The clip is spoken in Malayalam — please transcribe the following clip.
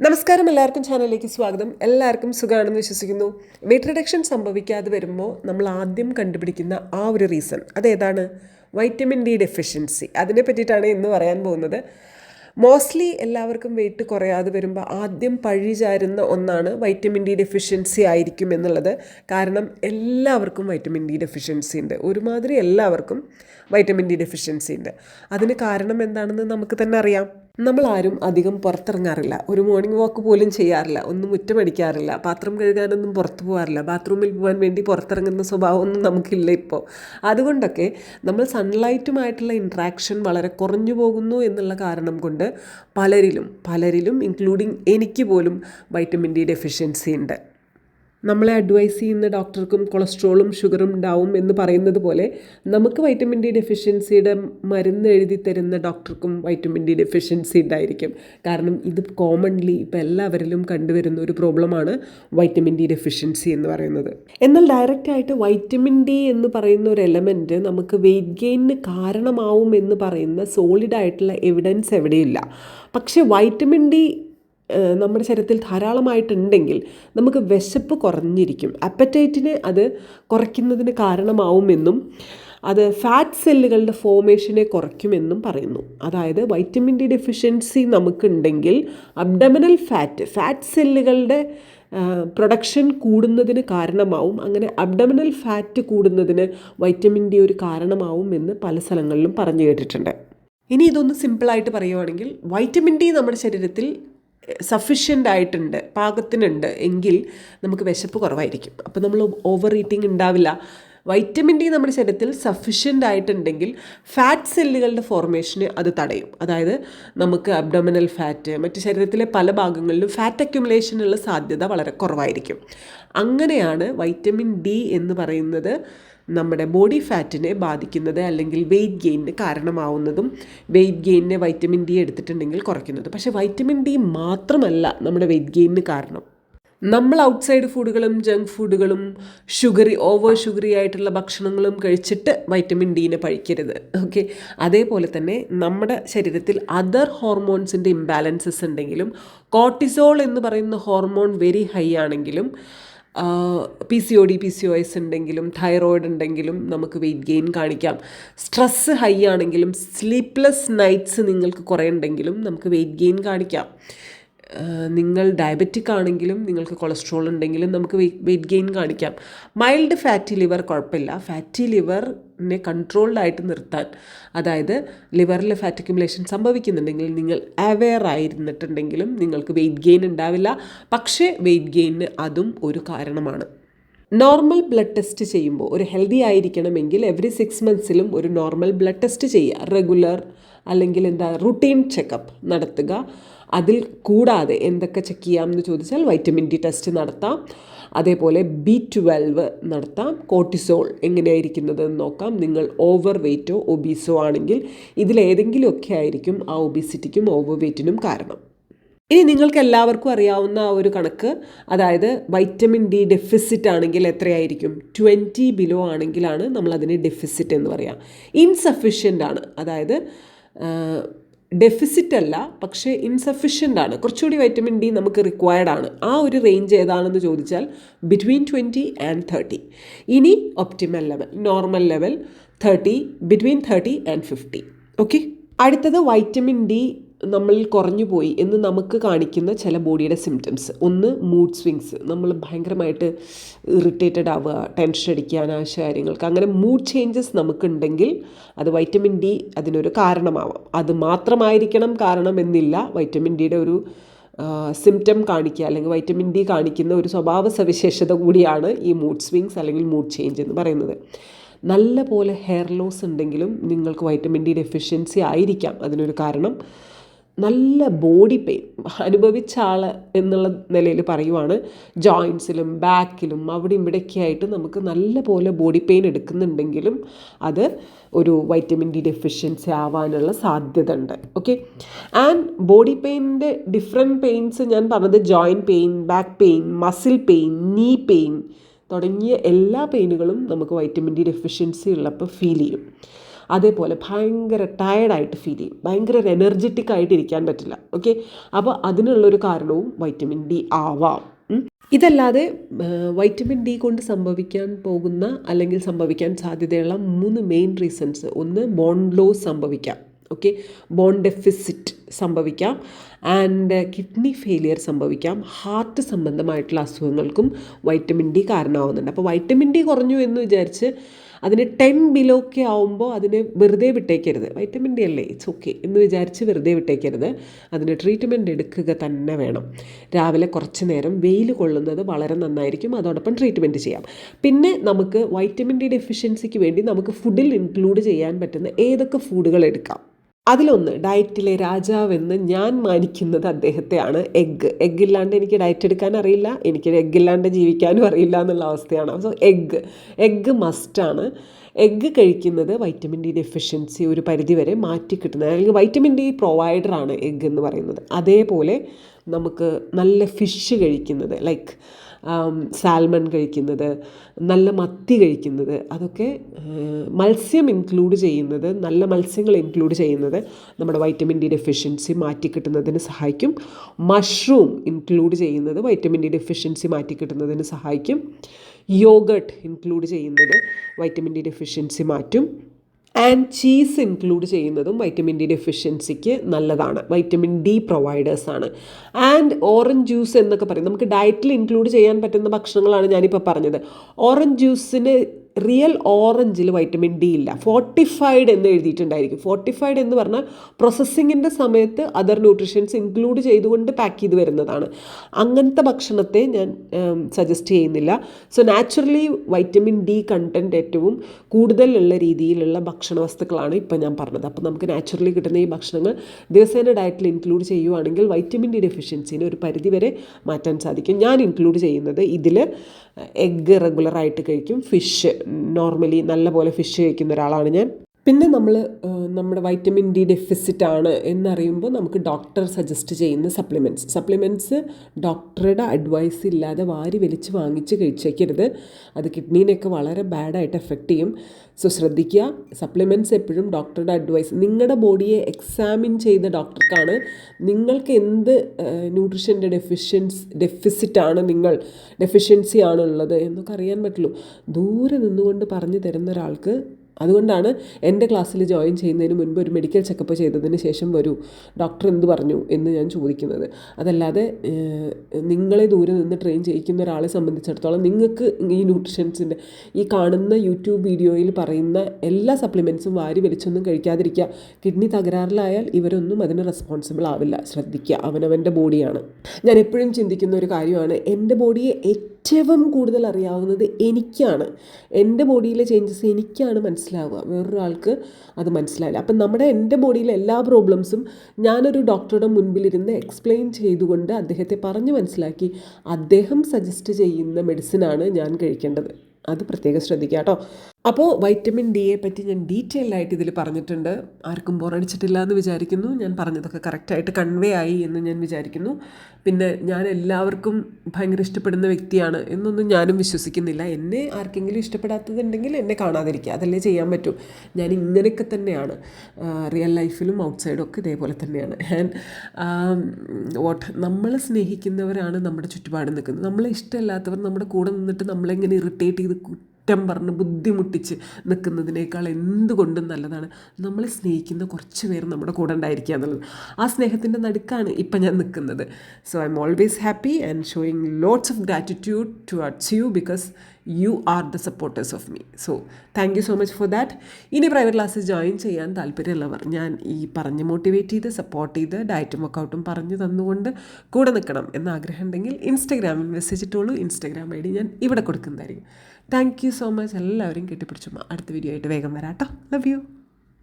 നമസ്കാരം എല്ലാവർക്കും ചാനലിലേക്ക് സ്വാഗതം. എല്ലാവർക്കും സുഖമാണെന്ന് വിശ്വസിക്കുന്നു. വെയിറ്റ് റിഡക്ഷൻ സംഭവിക്കാതെ വരുമ്പോൾ നമ്മൾ ആദ്യം കണ്ടുപിടിക്കുന്ന ആ ഒരു റീസൺ അതേതാണ്? വൈറ്റമിൻ ഡി ഡെഫിഷ്യൻസി അതിനെ പറ്റിയിട്ടാണ് ഇന്ന് പറയാൻ പോകുന്നത്. മോസ്റ്റ്ലി എല്ലാവർക്കും വെയിറ്റ് കുറയാതെ വരുമ്പോൾ ആദ്യം പഴി ചാരുന്ന ഒന്നാണ് വൈറ്റമിൻ ഡി ഡെഫിഷ്യൻസി ആയിരിക്കും എന്നുള്ളത്. കാരണം എല്ലാവർക്കും വൈറ്റമിൻ ഡി ഡെഫിഷ്യൻസി ഉണ്ട്. ഒരുമാതിരി എല്ലാവർക്കും വൈറ്റമിൻ ഡി ഡെഫിഷ്യൻസി ഉണ്ട്. അതിന് കാരണം എന്താണെന്ന് നമുക്ക് തന്നെ അറിയാം. നമ്മൾ ആരും അധികം പുറത്തിറങ്ങാറില്ല. ഒരു മോർണിംഗ് വാക്ക് പോലും ചെയ്യാറില്ല. ഒന്നും മുറ്റമടിക്കാറില്ല പാത്രം കഴുകാനൊന്നും പുറത്തു പോകാറില്ല. ബാത്റൂമിൽ പോകാൻ വേണ്ടി പുറത്തിറങ്ങുന്ന സ്വഭാവമൊന്നും നമുക്കില്ല ഇപ്പോൾ. അതുകൊണ്ടൊക്കെ നമ്മൾ സൺലൈറ്റുമായിട്ടുള്ള ഇൻട്രാക്ഷൻ വളരെ കുറഞ്ഞു പോകുന്നു എന്നുള്ള കാരണം കൊണ്ട് പലരിലും പലരിലും ഇൻക്ലൂഡിങ് എനിക്ക് പോലും വൈറ്റമിൻ ഡി ഡെഫിഷ്യൻസി ഉണ്ട്. നമ്മളെ അഡ്വൈസ് ചെയ്യുന്ന ഡോക്ടർക്കും കൊളസ്ട്രോളും ഷുഗറും ഉണ്ടാവും എന്ന് പറയുന്നത് പോലെ നമുക്ക് വൈറ്റമിൻ ഡി ഡെഫിഷ്യൻസിയുടെ മരുന്ന് എഴുതി തരുന്ന ഡോക്ടർക്കും വൈറ്റമിൻ ഡി ഡെഫിഷ്യൻസി ഉണ്ടായിരിക്കും. കാരണം ഇത് കോമൺലി ഇപ്പോൾ എല്ലാവരിലും കണ്ടുവരുന്ന ഒരു പ്രോബ്ലമാണ് വൈറ്റമിൻ ഡി ഡെഫിഷ്യൻസി എന്ന് പറയുന്നത്. എന്നാൽ ഡയറക്റ്റ് ആയിട്ട് വൈറ്റമിൻ ഡി എന്ന് പറയുന്ന ഒരു എലമെന്റ് നമുക്ക് വെയിറ്റ് ഗെയിനിന് കാരണമാവും എന്ന് പറയുന്ന സോളിഡ് ആയിട്ടുള്ള എവിഡൻസ് എവിടെയില്ല. പക്ഷേ വൈറ്റമിൻ ഡി നമ്മുടെ ശരീരത്തിൽ ധാരാളമായിട്ടുണ്ടെങ്കിൽ നമുക്ക് വിശപ്പ് കുറഞ്ഞിരിക്കും. അപ്പറ്റൈറ്റിനെ അത് കുറയ്ക്കുന്നതിന് കാരണമാവുമെന്നും അത് ഫാറ്റ് സെല്ലുകളുടെ ഫോമേഷനെ കുറയ്ക്കുമെന്നും പറയുന്നു. അതായത് വൈറ്റമിൻ ഡി ഡെഫിഷ്യൻസി നമുക്കുണ്ടെങ്കിൽ അബ്ഡമിനൽ ഫാറ്റ് ഫാറ്റ് സെല്ലുകളുടെ പ്രൊഡക്ഷൻ കൂടുന്നതിന് കാരണമാവും. അങ്ങനെ അബ്ഡമിനൽ ഫാറ്റ് കൂടുന്നതിന് വൈറ്റമിൻ ഡി ഒരു കാരണമാവും എന്ന് പല സ്ഥലങ്ങളിലും പറഞ്ഞു കേട്ടിട്ടുണ്ട്. ഇനി ഇതൊന്ന് സിമ്പിളായിട്ട് പറയുവാണെങ്കിൽ വൈറ്റമിൻ ഡി നമ്മുടെ ശരീരത്തിൽ സഫിഷ്യന്റ് ആയിട്ടുണ്ട് പാകത്തിനുണ്ട് എങ്കിൽ നമുക്ക് വിശപ്പ് കുറവായിരിക്കും. അപ്പോൾ നമ്മൾ ഓവർ ഈറ്റിംഗ് ഉണ്ടാവില്ല. വൈറ്റമിൻ ഡി നമ്മുടെ ശരീരത്തിൽ സഫിഷ്യന്റ് ആയിട്ടുണ്ടെങ്കിൽ ഫാറ്റ് സെല്ലുകളുടെ ഫോർമേഷന് അത് തടയും. അതായത് നമുക്ക് അബ്ഡോമിനൽ ഫാറ്റ് മറ്റ് ശരീരത്തിലെ പല ഭാഗങ്ങളിലും ഫാറ്റ് അക്യുമുലേഷനുള്ള സാധ്യത വളരെ കുറവായിരിക്കും. അങ്ങനെയാണ് വൈറ്റമിൻ ഡി എന്ന് പറയുന്നത് നമ്മുടെ ബോഡി ഫാറ്റിനെ ബാധിക്കുന്നത് അല്ലെങ്കിൽ വെയിറ്റ് ഗെയിനിന് കാരണമാവുന്നതും വെയിറ്റ് ഗെയിനിനെ വൈറ്റമിൻ ഡി എടുത്തിട്ടുണ്ടെങ്കിൽ കുറയ്ക്കുന്നത്. പക്ഷേ വൈറ്റമിൻ ഡി മാത്രമല്ല നമ്മുടെ വെയിറ്റ് ഗെയിനിന് കാരണം. നമ്മൾ ഔട്ട്സൈഡ് ഫുഡുകളും ജങ്ക് ഫുഡുകളും ഷുഗറി ഓവർ ഷുഗറി ആയിട്ടുള്ള ഭക്ഷണങ്ങളും കഴിച്ചിട്ട് വൈറ്റമിൻ ഡീനെ പഴിക്കരുത്. ഓക്കെ അതേപോലെ തന്നെ നമ്മുടെ ശരീരത്തിൽ അതർ ഹോർമോൺസിന്റെ ഇംബാലൻസസ് ഉണ്ടെങ്കിലും കോർട്ടിസോൾ എന്ന് പറയുന്ന ഹോർമോൺ വെരി ഹൈ ആണെങ്കിലും P C O D P C O S ഉണ്ടെങ്കിലും തൈറോയിഡ് ഉണ്ടെങ്കിലും നമുക്ക് വെയിറ്റ് ഗെയിൻ കാണിക്കാം. സ്ട്രെസ്സ് ഹൈ ആണെങ്കിലും സ്ലീപ്ലെസ് നൈറ്റ്സ് നിങ്ങൾക്ക് കുറേ ഉണ്ടെങ്കിലും നമുക്ക് വെയിറ്റ് ഗെയിൻ കാണിക്കാം. നിങ്ങൾ ഡയബറ്റിക് ആണെങ്കിലും നിങ്ങൾക്ക് കൊളസ്ട്രോൾ ഉണ്ടെങ്കിലും നമുക്ക് വെയിറ്റ് ഗെയിൻ കാണിക്കാം. മൈൽഡ് ഫാറ്റി ലിവർ കുഴപ്പമില്ല. ഫാറ്റി ലിവറിനെ കൺട്രോൾഡ് ആയിട്ട് നിർത്താൻ അതായത് ലിവറിൽ ഫാറ്റ് അക്യുമുലേഷൻ സംഭവിക്കുന്നുണ്ടെങ്കിൽ നിങ്ങൾ അവെയർ ആയിരുന്നിട്ടുണ്ടെങ്കിലും നിങ്ങൾക്ക് വെയിറ്റ് ഗെയിൻ ഉണ്ടാവില്ല. പക്ഷേ വെയിറ്റ് ഗെയിനിന് അതും ഒരു കാരണമാണ്. നോർമൽ ബ്ലഡ് ടെസ്റ്റ് ചെയ്യുമ്പോൾ ഒരു ഹെൽത്തി ആയിരിക്കണമെങ്കിൽ എവറി സിക്സ് മന്ത്സിലും ഒരു നോർമൽ ബ്ലഡ് ടെസ്റ്റ് ചെയ്യുക. റെഗുലർ അല്ലെങ്കിൽ എന്താ റുട്ടീൻ ചെക്കപ്പ് നടത്തുക. അതിൽ കൂടാതെ എന്തൊക്കെ ചെക്ക് ചെയ്യാമെന്ന് ചോദിച്ചാൽ വൈറ്റമിൻ ഡി ടെസ്റ്റ് നടത്താം. അതേപോലെ ബി ട്വൽവ് നടത്താം. കോർട്ടിസോൾ എങ്ങനെയായിരിക്കുന്നത് എന്ന് നോക്കാം. നിങ്ങൾ ഓവർ വെയ്റ്റോ ഒബീസോ ആണെങ്കിൽ ഇതിലേതെങ്കിലുമൊക്കെ ആയിരിക്കും ആ ഒബീസിറ്റിക്കും ഓവർ വെയ്റ്റിനും കാരണം. ഇനി നിങ്ങൾക്ക് എല്ലാവർക്കും അറിയാവുന്ന ഒരു കണക്ക് അതായത് വൈറ്റമിൻ ഡി ഡെഫിസിറ്റ് ആണെങ്കിൽ എത്രയായിരിക്കും? ട്വന്റി ബിലോ ആണെങ്കിലാണ് നമ്മൾ അതിനെ ഡെഫിസിറ്റ് എന്ന് പറയാം. ഇൻസഫിഷ്യന്റ് ആണ്. അതായത് ഡെഫിസിറ്റ് അല്ല പക്ഷേ ഇൻസഫിഷ്യന്റ് ആണ്. കുറച്ചുകൂടി വൈറ്റമിൻ ഡി നമുക്ക് റിക്വയർഡ് ആണ്. ആ ഒരു റേഞ്ച് ഏതാണെന്ന് ചോദിച്ചാൽ ബിറ്റ്വീൻ ട്വന്റി ആൻഡ് തേർട്ടി ഇനി optimal level normal level thirty between thirty and fifty okay അടുത്തത് വൈറ്റമിൻ ഡി നമ്മളിൽ കുറഞ്ഞു പോയി എന്ന് നമുക്ക് കാണിക്കുന്ന ചില ബോഡിയുടെ സിംറ്റംസ് ഒന്ന് മൂഡ് സ്വിങ്സ് നമ്മൾ ഭയങ്കരമായിട്ട് ഇറിറ്റേറ്റഡ് ആവുക ടെൻഷൻ അടിക്കുക അനാവശ്യ കാര്യങ്ങൾക്ക് അങ്ങനെ മൂഡ് ചേഞ്ചസ് നമുക്കുണ്ടെങ്കിൽ അത് വൈറ്റമിൻ ഡി അതിനൊരു കാരണമാവാം. അത് മാത്രമായിരിക്കണം കാരണം എന്നില്ല. വൈറ്റമിൻ ഡിയുടെ ഒരു സിംറ്റം കാണിക്കുക അല്ലെങ്കിൽ വൈറ്റമിൻ ഡി കാണിക്കുന്ന ഒരു സ്വഭാവ സവിശേഷത കൂടിയാണ് ഈ മൂഡ് സ്വിങ്സ് അല്ലെങ്കിൽ മൂഡ് ചേഞ്ച് എന്ന് പറയുന്നത്. നല്ല പോലെ ഹെയർ ലോസ് ഉണ്ടെങ്കിലും നിങ്ങൾക്ക് വൈറ്റമിൻ ഡി ഡെഫിഷ്യൻസി ആയിരിക്കാം. അതിനൊരു കാരണം നല്ല ബോഡി പെയിൻ അനുഭവിച്ച ആൾ എന്നുള്ള നിലയിൽ പറയുവാണ്. ജോയിൻസിലും ബാക്കിലും അവിടെ ഇവിടെയൊക്കെ ആയിട്ട് നമുക്ക് നല്ല പോലെ ബോഡി പെയിൻ എടുക്കുന്നുണ്ടെങ്കിലും അത് ഒരു വൈറ്റമിൻ ഡി ഡെഫിഷ്യൻസി ആവാനുള്ള സാധ്യത ഉണ്ട് ഓക്കെ ആൻഡ് ബോഡി പെയിനിന്റെ ഡിഫറെന്റ് പെയിൻസ് ഞാൻ പറഞ്ഞത് joint pain back pain muscle pain knee pain തുടങ്ങിയ എല്ലാ പെയിനുകളും നമുക്ക് വൈറ്റമിൻ ഡി ഡെഫിഷ്യൻസി ഉള്ളപ്പോൾ ഫീൽ ചെയ്യും. അതേപോലെ ഭയങ്കര ടയർഡായിട്ട് ഫീൽ ചെയ്യും. ഭയങ്കര എനർജറ്റിക് ആയിട്ട് ഇരിക്കാൻ പറ്റില്ല. ഓക്കെ അപ്പോൾ അതിനുള്ളൊരു കാരണവും വൈറ്റമിൻ ഡി ആവാം. ഇതല്ലാതെ വൈറ്റമിൻ ഡി കൊണ്ട് സംഭവിക്കാൻ പോകുന്ന അല്ലെങ്കിൽ സംഭവിക്കാൻ സാധ്യതയുള്ള മൂന്ന് മെയിൻ റീസൺസ് ഒന്ന് ബോൺ ലോസ് സംഭവിക്കാം. ഓക്കെ ബോൺ ഡെഫിസിറ്റ് സംഭവിക്കാം. ആൻഡ് കിഡ്നി ഫെയിലിയർ സംഭവിക്കാം. ഹാർട്ട് സംബന്ധമായിട്ടുള്ള അസുഖങ്ങൾക്കും വൈറ്റമിൻ ഡി കാരണമാവുന്നുണ്ട്. അപ്പോൾ വൈറ്റമിൻ ഡി കുറഞ്ഞു എന്ന് വിചാരിച്ച് അതിന് ടെൻ ബിലോ ഒക്കെ ആവുമ്പോൾ അതിന് വെറുതെ വിട്ടേക്കരുത്. വൈറ്റമിൻ ഡി അല്ലേ? ഇറ്റ്സ് ഓക്കെ എന്ന് വിചാരിച്ച് വെറുതെ വിട്ടേക്കരുത്. അതിന് ട്രീറ്റ്മെന്റ് എടുക്കുക തന്നെ വേണം. രാവിലെ കുറച്ച് നേരം വെയിൽ കൊള്ളുന്നത് വളരെ നന്നായിരിക്കും. അതോടൊപ്പം ട്രീറ്റ്മെന്റ് ചെയ്യാം. പിന്നെ നമുക്ക് വൈറ്റമിൻ ഡി ഡെഫിഷ്യൻസിക്ക് വേണ്ടി നമുക്ക് ഫുഡിൽ ഇൻക്ലൂഡ് ചെയ്യാൻ പറ്റുന്ന ഏതൊക്കെ ഫുഡുകൾ എടുക്കാം? അതിലൊന്ന് ഡയറ്റിലെ രാജാവെന്ന് ഞാൻ മാനിക്കുന്നത് അദ്ദേഹത്തെയാണ്. എഗ്ഗ്. എഗ്ഗ് ഇല്ലാണ്ട് എനിക്ക് ഡയറ്റ് എടുക്കാൻ അറിയില്ല. എനിക്ക് എഗ്ഗ് ഇല്ലാണ്ട് ജീവിക്കാനും അറിയില്ല എന്നുള്ള അവസ്ഥയാണ്. So egg. എഗ്ഗ് മസ്റ്റാണ്. എഗ്ഗ് കഴിക്കുന്നത് വൈറ്റമിൻ ഡി ഡെഫിഷ്യൻസി ഒരു പരിധിവരെ മാറ്റി കിട്ടുന്നത് അല്ലെങ്കിൽ വൈറ്റമിൻ ഡി പ്രൊവൈഡറാണ് എഗ്ഗ് എന്ന് പറയുന്നത്. അതേപോലെ നമുക്ക് നല്ല ഫിഷ് കഴിക്കുന്നത് ലൈക്ക് സാൽമൺ കഴിക്കുന്നത് നല്ല മത്തി കഴിക്കുന്നത് അതൊക്കെ മത്സ്യം ഇൻക്ലൂഡ് ചെയ്യുന്നത് നല്ല മത്സ്യങ്ങൾ ഇൻക്ലൂഡ് ചെയ്യുന്നത് നമ്മുടെ വൈറ്റമിൻ ഡി ഡെഫിഷ്യൻസി മാറ്റിക്കിട്ടുന്നതിന് സഹായിക്കും. മഷ്റൂം ഇൻക്ലൂഡ് ചെയ്യുന്നത് വൈറ്റമിൻ ഡി ഡെഫിഷ്യൻസി മാറ്റിക്കിട്ടുന്നതിന് സഹായിക്കും. യോഗട്ട് ഇൻക്ലൂഡ് ചെയ്യുന്നത് വൈറ്റമിൻ ഡി ഡെഫിഷ്യൻസി മാറ്റും. ആൻഡ് ചീസ് ഇൻക്ലൂഡ് ചെയ്യുന്നതും വൈറ്റമിൻ ഡി ഡെഫിഷ്യൻസിക്ക് നല്ലതാണ്. വൈറ്റമിൻ ഡി പ്രൊവൈഡേഴ്സാണ് ആൻഡ് ഓറഞ്ച് ജ്യൂസ് എന്നൊക്കെ പറയും. നമുക്ക് ഡയറ്റിൽ ഇൻക്ലൂഡ് ചെയ്യാൻ പറ്റുന്ന ഭക്ഷണങ്ങളാണ് ഞാനിപ്പോൾ പറഞ്ഞത്. ഓറഞ്ച് ജ്യൂസിന് റിയൽ ഓറഞ്ചിൽ വൈറ്റമിൻ ഡി ഇല്ല. ഫോർട്ടിഫൈഡ് എന്ന് എഴുതിയിട്ടുണ്ടായിരിക്കും. ഫോർട്ടിഫൈഡ് എന്ന് പറഞ്ഞാൽ പ്രോസസ്സിങ്ങിന്റെ സമയത്ത് അതർ ന്യൂട്രീഷ്യൻസ് ഇൻക്ലൂഡ് ചെയ്തുകൊണ്ട് പാക്ക് ചെയ്ത് വരുന്നതാണ്. അങ്ങനത്തെ ഭക്ഷണത്തെ ഞാൻ സജസ്റ്റ് ചെയ്യുന്നില്ല. So naturally vitamin D content ഏറ്റവും കൂടുതലുള്ള രീതിയിലുള്ള ഭക്ഷണ വസ്തുക്കളാണ് ഇപ്പം ഞാൻ പറഞ്ഞത്. അപ്പോൾ നമുക്ക് നാച്ചുറലി കിട്ടുന്ന ഈ ഭക്ഷണങ്ങൾ ദിവസേന ഡയറ്റിൽ ഇൻക്ലൂഡ് ചെയ്യുവാണെങ്കിൽ വൈറ്റമിൻ ഡി ഡെഫിഷ്യൻസിനെ ഒരു പരിധിവരെ മാറ്റാൻ സാധിക്കും. ഞാൻ ഇൻക്ലൂഡ് ചെയ്യുന്നത് ഇതിൽ എഗ്ഗ് റെഗുലറായിട്ട് കഴിക്കും. ഫിഷ് നോർമലി നല്ലപോലെ ഫിഷ് കഴിക്കുന്ന ഒരാളാണ് ഞാൻ. പിന്നെ നമ്മൾ നമ്മുടെ വൈറ്റമിൻ ഡി ഡെഫിസിറ്റ് ആണ് എന്നറിയുമ്പോൾ നമുക്ക് ഡോക്ടർ സജസ്റ്റ് ചെയ്യുന്ന സപ്ലിമെന്റ്സ് സപ്ലിമെന്റ്സ് ഡോക്ടറുടെ അഡ്വൈസ് ഇല്ലാതെ വാരി വലിച്ച് വാങ്ങിച്ച് കഴിച്ചേക്കരുത്. അത് കിഡ്നീനെയൊക്കെ വളരെ ബാഡായിട്ട് എഫക്റ്റ് ചെയ്യും. സോ ശ്രദ്ധിക്കുക. സപ്ലിമെന്റ്സ് എപ്പോഴും ഡോക്ടറുടെ അഡ്വൈസ് നിങ്ങളുടെ ബോഡിയെ എക്സാമിൻ ചെയ്യുന്ന ഡോക്ടർക്കാണ് നിങ്ങൾക്ക് എന്ത് ന്യൂട്രിഷന്റെ ഡെഫിഷ്യൻസ് ഡെഫിസിറ്റാണ് നിങ്ങൾ ഡെഫിഷ്യൻസി ആണുള്ളത് എന്നൊക്കെ അറിയാൻ പറ്റുള്ളൂ. ദൂരെ നിന്നുകൊണ്ട് പറഞ്ഞു തരുന്ന ഒരാൾക്ക് അതുകൊണ്ടാണ് എന്റെ ക്ലാസ്സിൽ ജോയിൻ ചെയ്യുന്നതിന് മുൻപ് ഒരു മെഡിക്കൽ ചെക്കപ്പ് ചെയ്തതിന് ശേഷം വരൂ. ഡോക്ടർ എന്ത് പറഞ്ഞു എന്ന് ഞാൻ ചോദിക്കുന്നത്. അതല്ലാതെ നിങ്ങളെ ദൂരെ നിന്ന് ട്രെയിൻ ചെയ്യിക്കുന്ന ഒരാളെ സംബന്ധിച്ചിടത്തോളം നിങ്ങൾക്ക് ഈ ന്യൂട്രിഷൻസിന്റെ ഈ കാണുന്ന യൂട്യൂബ് വീഡിയോയിൽ പറയുന്ന എല്ലാ സപ്ലിമെൻസും വാരി വലിച്ചൊന്നും കഴിക്കാതിരിക്കുക. കിഡ്നി തകരാറിലായാൽ ഇവരൊന്നും അതിന് റെസ്പോൺസിബിൾ ആവില്ല. ശ്രദ്ധിക്കുക. അവനവന്റെ ബോഡിയാണ് ഞാൻ എപ്പോഴും ചിന്തിക്കുന്ന ഒരു കാര്യമാണ്. എന്റെ ബോഡിയെ ഏറ്റവും കൂടുതൽ അറിയാവുന്നത് എനിക്കാണ്. എന്റെ ബോഡിയിലെ ചേഞ്ചസ് എനിക്കാണ് മനസ്സിലാവുക. വേറൊരാൾക്ക് അത് മനസ്സിലാവില്ല. അപ്പം നമ്മുടെ എന്റെ ബോഡിയിലെ എല്ലാ പ്രോബ്ലംസും ഞാനൊരു ഡോക്ടറുടെ മുൻപിലിരുന്ന് എക്സ്പ്ലെയിൻ ചെയ്തുകൊണ്ട് അദ്ദേഹത്തെ പറഞ്ഞ് മനസ്സിലാക്കി അദ്ദേഹം സജസ്റ്റ് ചെയ്യുന്ന മെഡിസിനാണ് ഞാൻ കഴിക്കേണ്ടത്. അത് പ്രത്യേകം ശ്രദ്ധിക്കുക കേട്ടോ. അപ്പോൾ വൈറ്റമിൻ ഡിയെ പറ്റി ഞാൻ ഡീറ്റെയിൽ ആയിട്ട് ഇതിൽ പറഞ്ഞിട്ടുണ്ട്. ആർക്കും ബോറടിച്ചിട്ടില്ല എന്ന് വിചാരിക്കുന്നു. ഞാൻ പറഞ്ഞതൊക്കെ കറക്റ്റായിട്ട് കൺവേ ആയി എന്ന് ഞാൻ വിചാരിക്കുന്നു. പിന്നെ ഞാൻ എല്ലാവർക്കും ഭയങ്കര ഇഷ്ടപ്പെടുന്ന വ്യക്തിയാണ് എന്നൊന്നും ഞാനും വിശ്വസിക്കുന്നില്ല. എന്നെ ആർക്കെങ്കിലും ഇഷ്ടപ്പെടാത്തതുണ്ടെങ്കിൽ എന്നെ കാണാതിരിക്കുക. അതല്ലേ ചെയ്യാൻ പറ്റൂ. ഞാൻ ഇങ്ങനെയൊക്കെ തന്നെയാണ്. റിയൽ ലൈഫിലും ഔട്ട്സൈഡും ഒക്കെ ഇതേപോലെ തന്നെയാണ്. ആൻഡ് വാട്ട് നമ്മൾ സ്നേഹിക്കുന്നവരാണ് നമ്മുടെ ചുറ്റുപാട് നിൽക്കുന്നത്. നമ്മളെ ഇഷ്ടമല്ലാത്തവർ നമ്മുടെ കൂടെ നിന്നിട്ട് നമ്മളെങ്ങനെ ഇറിറ്റേറ്റ് ചെയ്ത് കുറ്റം പറഞ്ഞ് ബുദ്ധിമുട്ടിച്ച് നിൽക്കുന്നതിനേക്കാൾ എന്തുകൊണ്ടും നല്ലതാണ്. നമ്മളെ സ്നേഹിക്കുന്ന കുറച്ച് പേർ നമ്മുടെ കൂടെ ഉണ്ടായിരിക്കുക എന്നുള്ളത്. ആ സ്നേഹത്തിന്റെ നടുക്കാണ് ഇപ്പം ഞാൻ നിൽക്കുന്നത്. So I'm always happy and showing lots of gratitude to achieve because you are the supporters of me so thank you so much for that ഇനി പ്രൈവറ്റ് ക്ലാസ്സിൽ ജോയിൻ ചെയ്യാൻ താല്പര്യമുള്ളവർ ഞാൻ ഈ പറഞ്ഞ് മോട്ടിവേറ്റ് ചെയ്ത് സപ്പോർട്ട് ചെയ്ത് ഡയറ്റും വർക്കൗട്ടും പറഞ്ഞു തന്നുകൊണ്ട് കൂടെ നിൽക്കണം എന്ന ആഗ്രഹം ഉണ്ടെങ്കിൽ ഇൻസ്റ്റഗ്രാമിൽ മെസ്സേജ് ഇട്ടോളൂ. ഇൻസ്റ്റഗ്രാം ഐ ഡി ഞാൻ ഇവിടെ കൊടുക്കുന്നതായിരിക്കും. താങ്ക് യു സോ മച്ച് എല്ലാവരും കെട്ടിപ്പിടിച്ചു അടുത്ത വീഡിയോ ആയിട്ട് വേഗം വരാം കേട്ടോ ലവ് യു